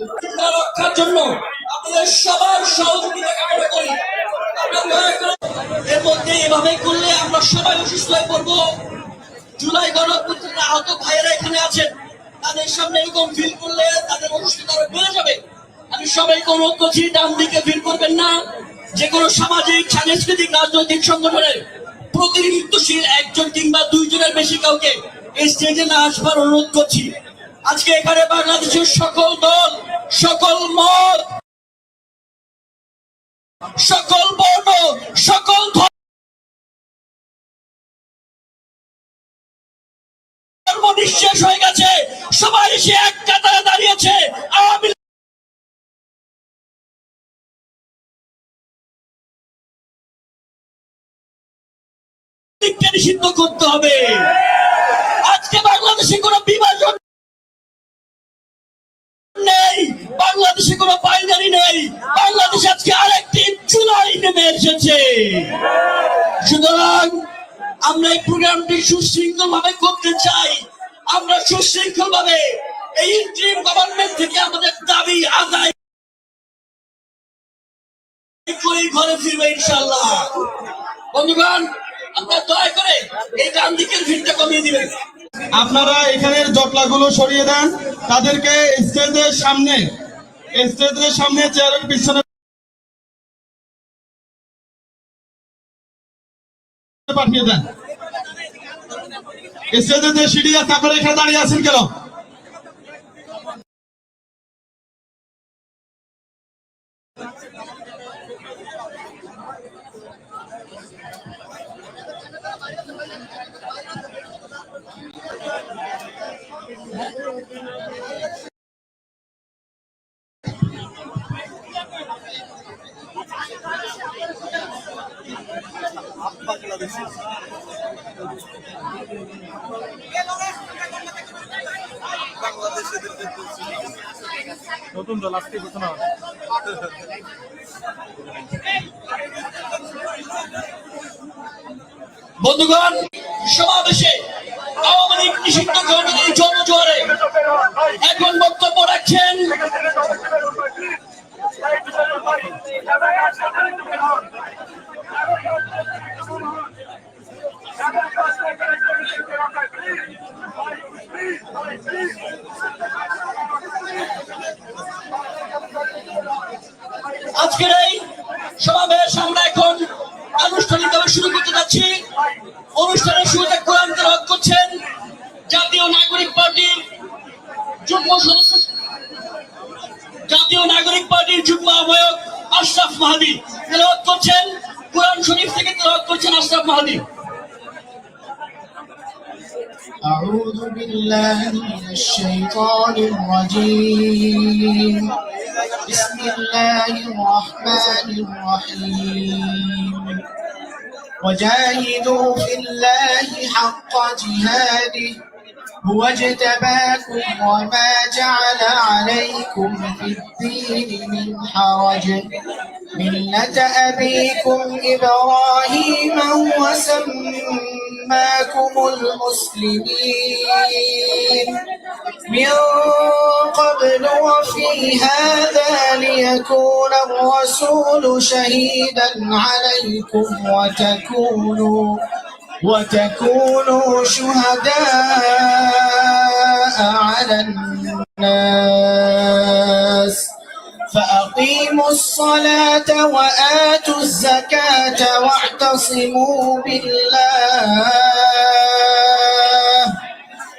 রক্ষার জন্য আপনাদের সবার সহযোগিতা কামনা করি। এর মধ্যে এভাবে করলে আমরা সবাই অসুস্থ হয়ে পড়ব। জুলাই গণঅভ্যুত্থানে আহত ভাইয়েরা এখানে আছেন। তাদের সামনে এরকম ফিল করলে তাদের অসুস্থতা আরও বেড়ে যাবে। আমি সবাইকে অনুরোধ করছি, ডান দিকে ফিল করবেন না। যে কোনো সামাজিক, সাংস্কৃতিক, রাজনৈতিক সংগঠনের প্রতিনিধিত্বশীল একজন কিংবা দুইজনের বেশি কাউকে এই স্টেজে না আসবার অনুরোধ করছি। আজকে এখানে বাংলাদেশের সকল দল, সকল মত, সকল বর্ণ, সকল ধর্ম নিঃশেষ হয়ে গেছে। সবাই এসে এক কাতারে দাঁড়িয়েছে। আওয়ামী নিষিদ্ধ করতে হবে? আজকে বাংলাদেশে কোনো বিভাজন নেই বাংলাদেশে কোনো বাইনারি নেই। বাংলাদেশ আজকে আরেকটি জুলাই নেমে এসেছে। সুতরাং আমরা এই প্রোগ্রামটি সুশৃঙ্খল ভাবে করতে চাই। আমরা সুশৃঙ্খল ভাবে এই গভর্নমেন্ট থেকে আমাদের দাবি আদায় করে ঘরে ফিরবে ইনশাল্লাহ বন্ধুগণ, আপনারা দয়া করে এই ডান দিকের ভিড়টা কমিয়ে দিবেন। আপনারা এখানের জটলাগুলো সরিয়ে দেন। তাদেরকে স্টেজের সামনে স্টেজের সামনে চেয়ারের পিছনে পাঠিয়ে দেন। স্টেজের যে সিঁড়ি আছে এখানে দাঁড়িয়ে আছেন কেন? নতুন দল, আজকে ঘোষণা হবে। বন্ধুগণ, সমাবেশে আওয়ামী লীগ নিষিদ্ধ কমিটির জনজোয়ারে। এখন বক্তব্য রাখছেন بالله من الشيطان الرجيم. بسم الله الرحمن الرحيم. وجاهدوا في الله حق جهاده. هو اجتباكم وما جعل عليكم في الدين من حرج. ملة أبيكم إبراهيم هو سماكم المسلمين. من قبل وفي هذا ليكون الرسول شهيدا عليكم وتكونوا وتكونوا شهداء على الناس. فأقيموا الصلاة وآتوا الزكاة واعتصموا بالله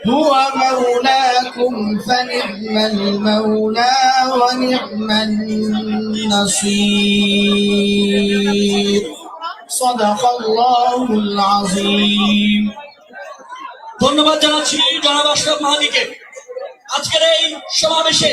هو مولاكم فنعم المولى ونعم النصير صدق الله العظيم ধন্যবাদ জানাচ্ছি জনাব আশরাফ মাহাদিকে আজকের এই সমাবেশে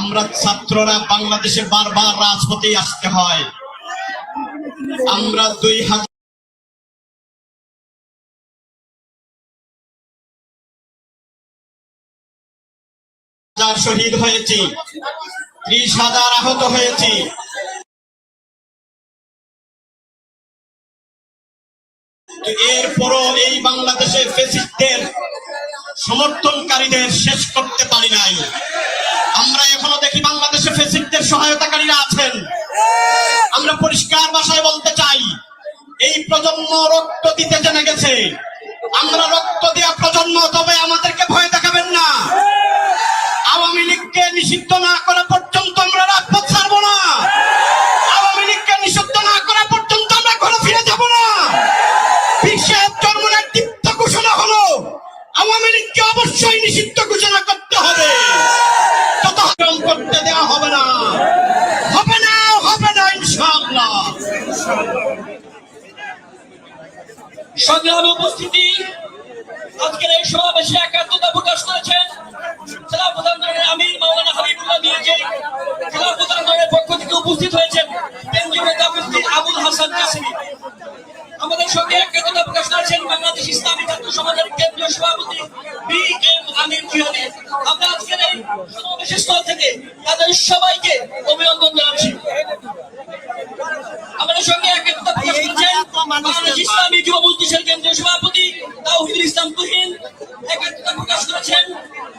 আমরা ছাত্ররা বাংলাদেশে বারবার রাজপথে আসতে হয়। আমরা দুই হাজার শহীদ হয়েছি, ত্রিশ হাজার আহত হয়েছি। এরপরও এই বাংলাদেশে ফেসিস্টদের সমর্থনকারীদের শেষ করতে পারি নাই। আমরা এখনও দেখি বাংলাদেশে ফেসিকদের সহায়তাকারীরা আছেন। আমরা পরিষ্কার ভাষায় বলতে চাই, এই প্রজন্ম রক্ত দিতে জেনে গেছে। আমরা রক্ত দেওয়া প্রজন্ম, তবে আমাদেরকে ভয় দেখাবেন না। আওয়ামী লীগকে নিষিদ্ধ না করা পর্যন্ত আমরা রাজপথ ছাড়বো না। আমাদের সঙ্গে একাত্মতা প্রকাশ করেছেন বাংলাদেশ ইসলামী ছাত্র সমাজের কেন্দ্রীয় সভাপতি বি এম আমির জিহাদি আমরা আজকের এই সমাবেশের স্থল থেকে তাদের সবাইকে অভিনন্দন জানাচ্ছি। আমাদের সঙ্গে প্রকাশ করেছেন বাংলাদেশ ইসলামী যুব মজলিসের কেন্দ্রীয় সভাপতি তাওহিদুল ইসলাম তুহিন। একাত্মতা প্রকাশ করেছেন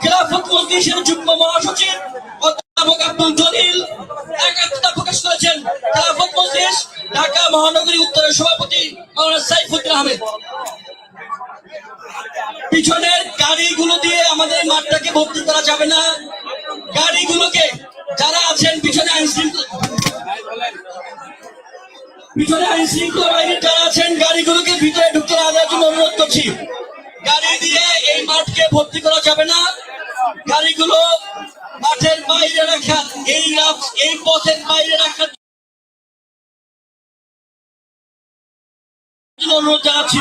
খেলাফত মজলিসের যুগ্ম মহাসচিব মহানগরী উত্তরের সভাপতি সাইফুদ্দিন আহমেদ। পিছনের গাড়িগুলো দিয়ে আমাদের মাঠটাকে ভর্তি করা যাবে না। গাড়িগুলোকে যারা আছেন, পিছনে আইন পিছনে আইন শৃঙ্খলা বাহিনীর যারা আছেন, গাড়িগুলোকে ভিতরে ঢুকতে না দেওয়ার জন্য অনুরোধ করছি। গাড়ি দিয়ে এই মাঠকে ভর্তি করা যাবে না। গাড়িগুলো মাঠের বাইরে রাখা, এই এই পথের বাইরে রাখার অনুরোধ জানাচ্ছি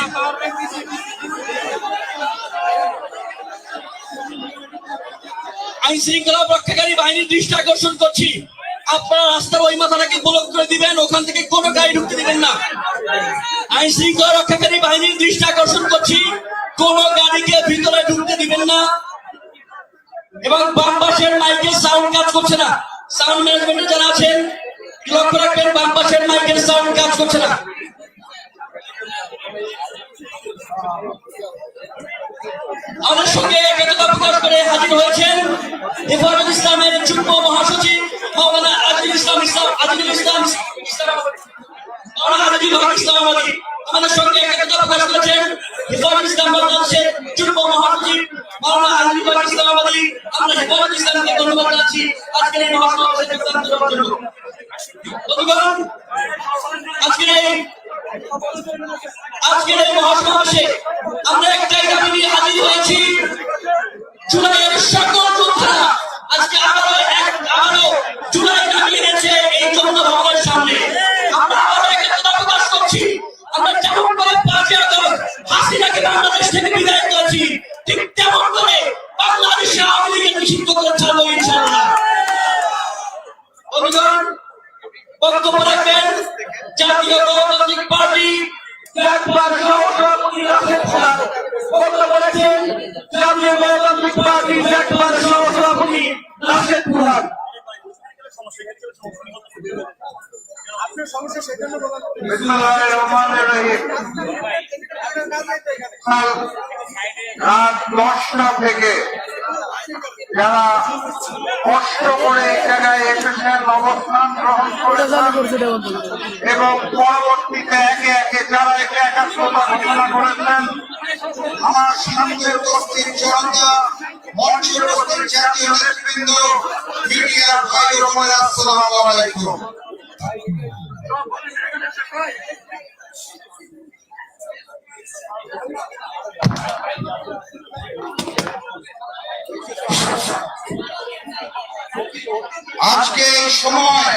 আইন শৃঙ্খলা রক্ষাকারী বাহিনীর দৃষ্টি আকর্ষণ করছি। আপনারা রাস্তার ওই মাথাটাকে ব্লক করে দিবেন, ওখান থেকে কোনো গাড়ি ঢুকতে দিবেন না। আইন শৃঙ্খলা রক্ষাকারী বাহিনীর দৃষ্টি আকর্ষণ করছি, কোন গাড়িকে ভিতরে ঢুকতে দিবেন না। এবং বাম পাশের মাইকের সাউন্ড কাজ করছে না। সাউন্ড ম্যানেজমেন্টে যারা আছেন, লক্ষ্য রাখবেন, বাম মাইকের সাউন্ড কাজ করছে না। আমাদের সঙ্গে একতা প্রকাশ করে হাজির হয়েছেন হেফাজত ইসলামের যুগ্ম মহাসচিব মাওলানা আজিজুল ইসলাম ইসলাম, আজিজুল ইসলাম মাওলানা আজিজুল হক ইসলাম আমাদের সঙ্গে একতা প্রকাশ করেছেন হেফাজত ইসলাম বাংলাদেশের যুগ্ম মহাসচিব মাওলানা আজিজুল হক ইসলাম আমরা হেফাজত ইসলামকে ধন্যবাদ জানাচ্ছি। আজকের এই মহাসমাবেশে যোগদান দেওয়ার জন্য। বক্তব্য রাখবেন জাতীয় গণতান্ত্রিক পার্টি বক্তব্য রাখেন জাতীয় গণতান্ত্রিক পার্টি একবার সভাপতি রাশেদ প্রধান দশটা থেকে যারা কষ্ট করে এই জায়গায় এসেছেন অবস্থান গ্রহণ করেছেন এবং পরবর্তীতে একে একে যারা একে একাত্মতা ঘোষণা করেছেন আমার সামনে উপস্থিত জনতা মঞ্চের উপস্থিত জাতীয় নেতৃবৃন্দ মিডিয়ার ভাই বোনেরা, আসসালামু আলাইকুম। আজকে এই সময়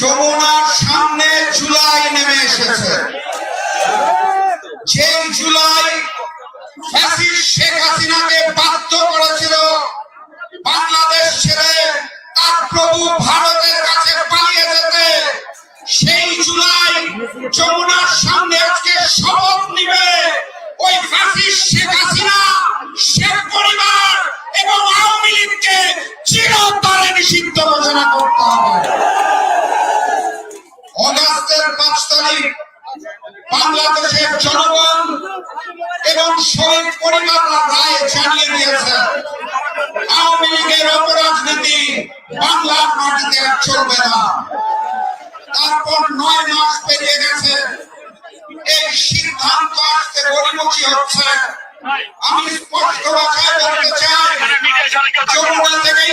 যমুনার সামনে জুলাই নেমে এসেছে। যে জুলাই শেখ হাসিনাকে বাধ্য করেছিল, বাংলাদেশ ছেড়ে তার প্রভু ভারতের যমুনার সামনে আজকে শপথ নিবে। ওই ফাঁসির শেখ হাসিনা, শেখ পরিবার এবং আওয়ামী লীগকে চিরতরে নিষিদ্ধ ঘোষণা করতে হবে। অগাস্টের পাঁচ তারিখ বাংলাদেশের জনগণ এবং শহীদ পরিবাররা রায় জানিয়ে দিয়েছে। আওয়ামী লীগের অপরাজনীতি বাংলার মাটিতে চলবে না। তারপর নয় মাস পেরিয়ে গেছে। এই সিদ্ধান্ত আসতে গড়িমুখী হচ্ছে। আমি স্পষ্ট ভাষায় বলতে চাই যমুনা থেকে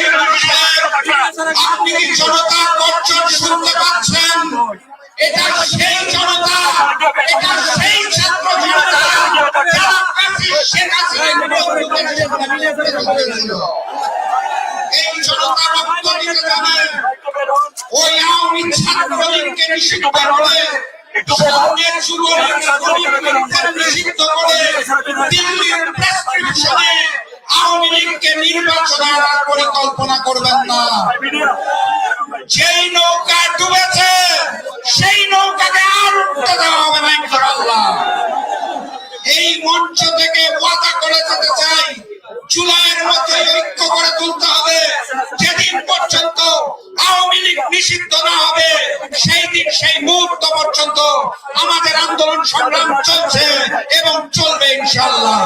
আপনি কি জনতার শুনতে পাচ্ছেন। এটা সেই জনতা, এটা সেই ছাত্র জনতা এই জনতা রক্ত দিতে ওই আওয়ামী ছাত্রলীগকে নিষিদ্ধ করে। যুবলীগের নিষিদ্ধ করে। দিল্লির প্রেসক্রিপশনে আওয়ামী লীগকে নির্বাচনে আনার পরিকল্পনা করবেন না। যেই নৌকা ডুবেছে সেই নৌকাকে আর উঠতে দেওয়া হবে না ইনশাআল্লাহ। এই মঞ্চ থেকে ওয়াদা করে যেতে চাই। জুলাইয়ের মধ্যে ঐক্য করে তুলতে হবে। যেদিন পর্যন্ত আওয়ামী লীগ নিষিদ্ধ না হবে, সেই দিন, সেই মুহূর্ত পর্যন্ত আমাদের আন্দোলন সংগ্রাম চলছে এবং চলবে ইনশাল্লাহ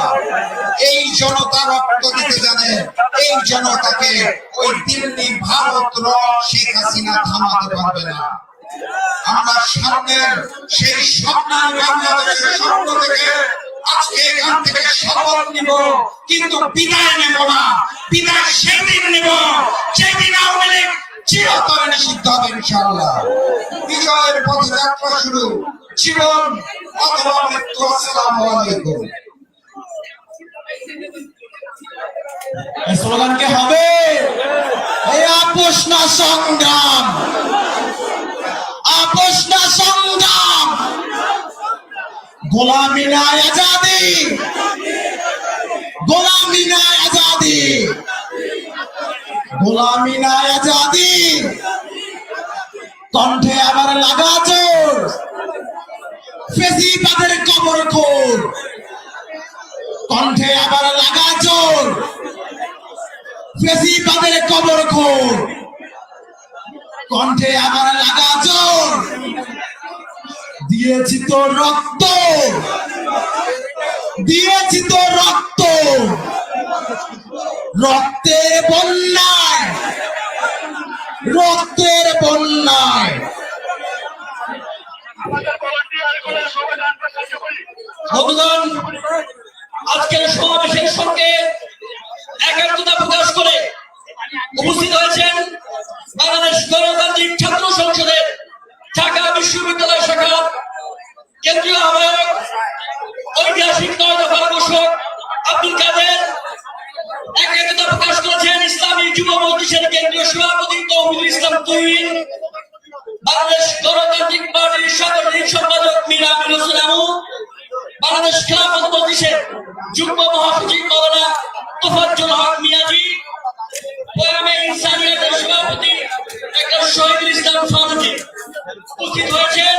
এই জনতা রক্ত দিতে জানে, এই জনতাকে ওই দিল্লি ভারত র শেখ হাসিনা থামাতে পারবে না। আমরা সামনের সেই স্বপ্নের বাংলাদেশের স্বপ্ন থেকে আজকে এখান থেকে শপথ নিব, কিন্তু নেব না। সেদিন নেব লীগ চিরতরে নিষিদ্ধ হবে বিজয়ের পথে যাত্রা শুরু। জীবন অথবা মৃত্যু আলাইকুম। হবে? আপোষ না সংগ্রাম। আপোষ গোলামি না আজাদি। গোলামি না আজাদি। কণ্ঠে আবার লাগা চোর। ফেসিবাদের কবর খোর। কণ্ঠে আবার লাগা চোর। ফেসিবাদের কবর খোর। কণ্ঠে আবার লাগা চোর। দিয়েছি তো রক্ত। দিয়েছি তো রক্ত। রক্তের বন্যায়। রক্তের বন্যায়। আজকের সমাবেশের সঙ্গে একাত্মতা প্রকাশ করে উপস্থিত হয়েছেন ঐতিহাসিক নয় দফার ঘোষক আব্দুল কাদের একাত্মতা প্রকাশ করেছেন ইসলামী যুব মজলিসের কেন্দ্রীয় সভাপতি তৌহিদুল ইসলাম তুহিন, বাংলাদেশ গণতান্ত্রিক পার্টির সাংগঠনিক সম্পাদক মীর হোসেন আমু, বাংলাদেশ খেলাফত মজলিসের যুগ্ম মহাসচিব মৌলানা তোফাজ্জল হক মিয়াজি পয়ামে ইনসানিয়াতের সভাপতি ডক্টর শহীদুল ইসলাম ফারুকি উপস্থিত হয়েছেন।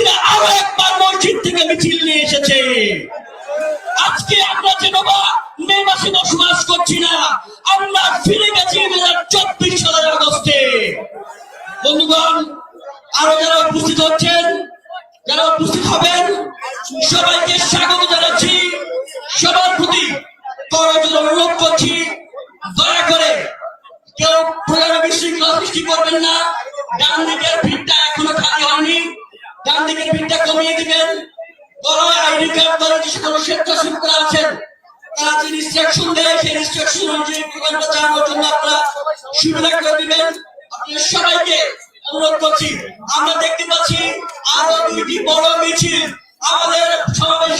এসেছে। আজকে আমরা যে বাবা, মে মাসে বসবাস করছি না, আমরা ফিরে গেছি দু হাজার চব্বিশ সালের আগস্টে। বন্ধুগণ, আরও যারা উপস্থিত হচ্ছেন, যারা উপস্থিত হবেন, সবাইকে স্বাগত জানাচ্ছি। যে ইনস্ট্রাকশন দেয় সেই ইনস্ট্রাকশন অনুযায়ী প্রোগ্রামটা চালানোর জন্য আপনারা সুবিধা করে দিবেন। আপনাদের সবাইকে অনুরোধ করছি, আমরা দেখতে পাচ্ছি আরও দুইটি বড় মিছিল। আমাদের সমাবেশ